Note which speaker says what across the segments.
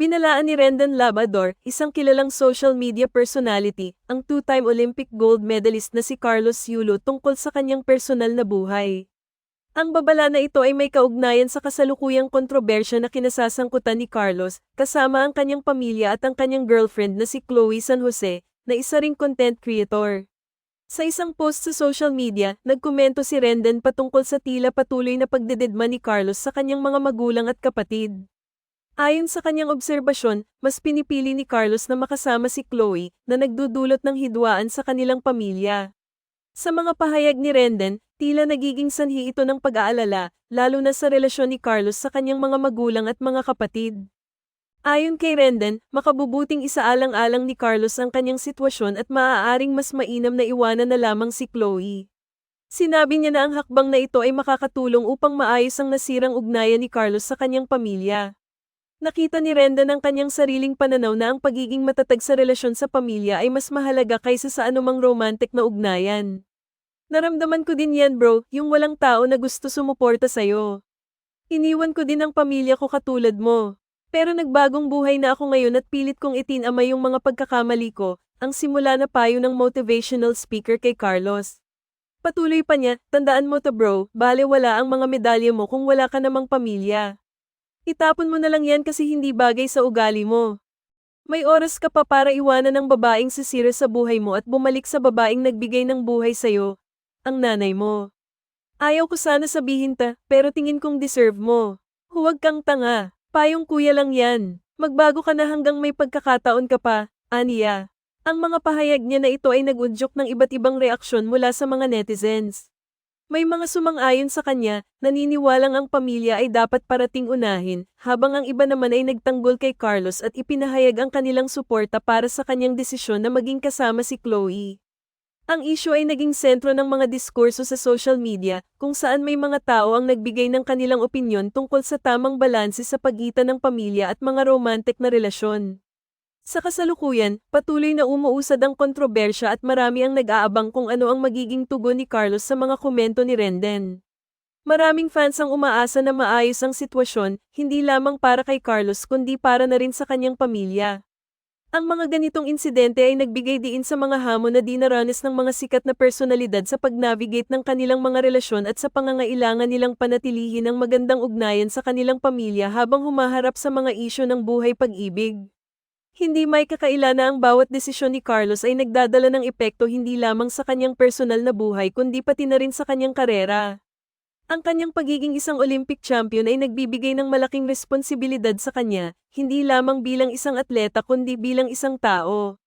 Speaker 1: Binalaan ni Rendon Labrador, isang kilalang social media personality, ang two-time Olympic gold medalist na si Carlos Yulo tungkol sa kanyang personal na buhay. Ang babala na ito ay may kaugnayan sa kasalukuyang kontrobersya na kinasasangkutan ni Carlos, kasama ang kanyang pamilya at ang kanyang girlfriend na si Chloe San Jose, na isa ring content creator. Sa isang post sa social media, nagkomento si Rendon patungkol sa tila patuloy na pagdededma ni Carlos sa kanyang mga magulang at kapatid. Ayon sa kanyang obserbasyon, mas pinipili ni Carlos na makasama si Chloe na nagdudulot ng hidwaan sa kanilang pamilya. Sa mga pahayag ni Rendon, tila nagiging sanhi ito ng pag-aalala, lalo na sa relasyon ni Carlos sa kanyang mga magulang at mga kapatid. Ayon kay Rendon, makabubuting isaalang-alang ni Carlos ang kanyang sitwasyon at maaaring mas mainam na iwanan na lamang si Chloe. Sinabi niya na ang hakbang na ito ay makakatulong upang maayos ang nasirang ugnayan ni Carlos sa kanyang pamilya. Nakita ni Rendon ang kanyang sariling pananaw na ang pagiging matatag sa relasyon sa pamilya ay mas mahalaga kaysa sa anumang romantic na ugnayan. Naramdaman ko din yan bro, yung walang tao na gusto sumuporta sa'yo. Iniwan ko din ang pamilya ko katulad mo. Pero nagbagong buhay na ako ngayon at pilit kong itinama yung mga pagkakamali ko, ang simula na payo ng motivational speaker kay Carlos. Patuloy pa niya, tandaan mo to bro, bale wala ang mga medalya mo kung wala ka namang pamilya. Itapon mo na lang yan kasi hindi bagay sa ugali mo. May oras ka pa para iwanan ng babaeng sisira sa buhay mo at bumalik sa babaeng nagbigay ng buhay sa'yo, ang nanay mo. Ayaw ko sana sabihin ta, pero tingin kong deserve mo. Huwag kang tanga, payong kuya lang yan. Magbago ka na hanggang may pagkakataon ka pa, Aniya. Ang mga pahayag niya na ito ay nagudyok ng iba't ibang reaksyon mula sa mga netizens. May mga sumang-ayon sa kanya, naniniwalang ang pamilya ay dapat parating unahin, habang ang iba naman ay nagtanggol kay Carlos at ipinahayag ang kanilang suporta para sa kanyang desisyon na maging kasama si Chloe. Ang isyu ay naging sentro ng mga diskurso sa social media, kung saan may mga tao ang nagbigay ng kanilang opinyon tungkol sa tamang balanse sa pagitan ng pamilya at mga romantic na relasyon. Sa kasalukuyan, patuloy na umuusad ang kontrobersya at marami ang nag-aabang kung ano ang magiging tugon ni Carlos sa mga komento ni Renden. Maraming fans ang umaasa na maayos ang sitwasyon, hindi lamang para kay Carlos kundi para na rin sa kanyang pamilya. Ang mga ganitong insidente ay nagbigay diin sa mga hamon na dinaranas ng mga sikat na personalidad sa pag-navigate ng kanilang mga relasyon at sa pangangailangan nilang panatilihin ang magandang ugnayan sa kanilang pamilya habang humaharap sa mga isyo ng buhay pag-ibig. Hindi may kakaila na ang bawat desisyon ni Carlos ay nagdadala ng epekto hindi lamang sa kanyang personal na buhay kundi pati na rin sa kanyang karera. Ang kanyang pagiging isang Olympic champion ay nagbibigay ng malaking responsibilidad sa kanya, hindi lamang bilang isang atleta kundi bilang isang tao.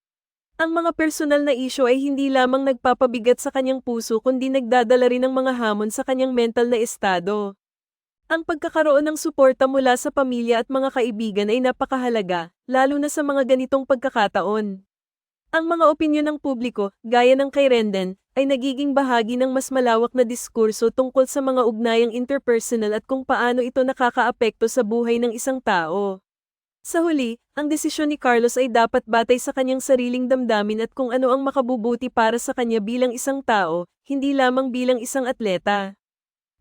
Speaker 1: Ang mga personal na isyo ay hindi lamang nagpapabigat sa kanyang puso kundi nagdadala rin ng mga hamon sa kanyang mental na estado. Ang pagkakaroon ng suporta mula sa pamilya at mga kaibigan ay napakahalaga, lalo na sa mga ganitong pagkakataon. Ang mga opinyon ng publiko, gaya ng kay Renden, ay nagiging bahagi ng mas malawak na diskurso tungkol sa mga ugnayang interpersonal at kung paano ito nakakaapekto sa buhay ng isang tao. Sa huli, ang desisyon ni Carlos ay dapat batay sa kanyang sariling damdamin at kung ano ang makabubuti para sa kanya bilang isang tao, hindi lamang bilang isang atleta.